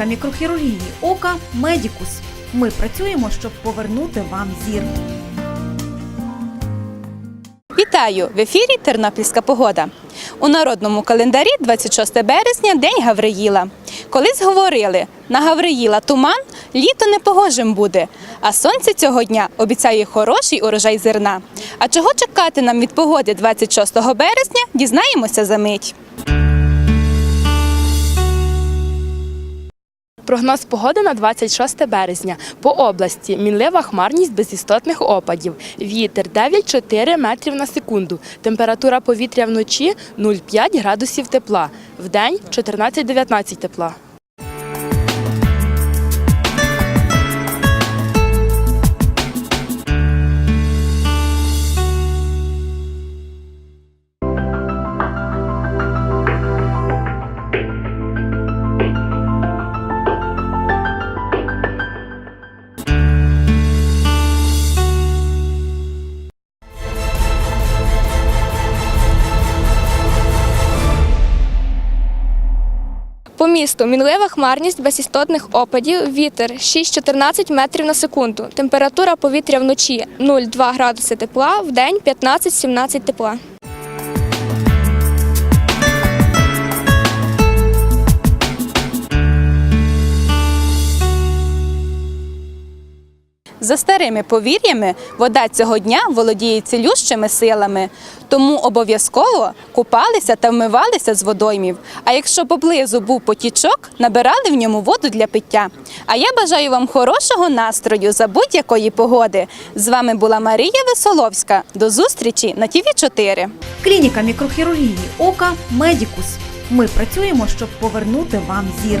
Клініка мікрохірургії ока Медікус. Ми працюємо, щоб повернути вам зір. Вітаю! В ефірі Тернопільська погода. У народному календарі 26 березня День Гавриїла. Колись говорили, на Гавриїла туман, літо непогожим буде, а сонце цього дня обіцяє хороший урожай зерна. А чого чекати нам від погоди 26 березня, дізнаємося за мить. Прогноз погоди на 26 березня. По області мінлива хмарність без істотних опадів. Вітер 9-4 метрів на секунду. Температура повітря вночі 0,5 градусів тепла. Вдень 14-19 тепла. По місту мінлива хмарність без істотних опадів, вітер 6-14 метрів на секунду. Температура повітря вночі 0,2 градуси тепла, вдень 15-17 тепла. За старими повір'ями, вода цього дня володіє цілющими силами, тому обов'язково купалися та вмивалися з водоймів. А якщо поблизу був потічок, набирали в ньому воду для пиття. А я бажаю вам хорошого настрою за будь-якої погоди. З вами була Марія Весоловська. До зустрічі на ТІВІ 4 Клініка мікрохірургії ока Медікус. Ми працюємо, щоб повернути вам зір.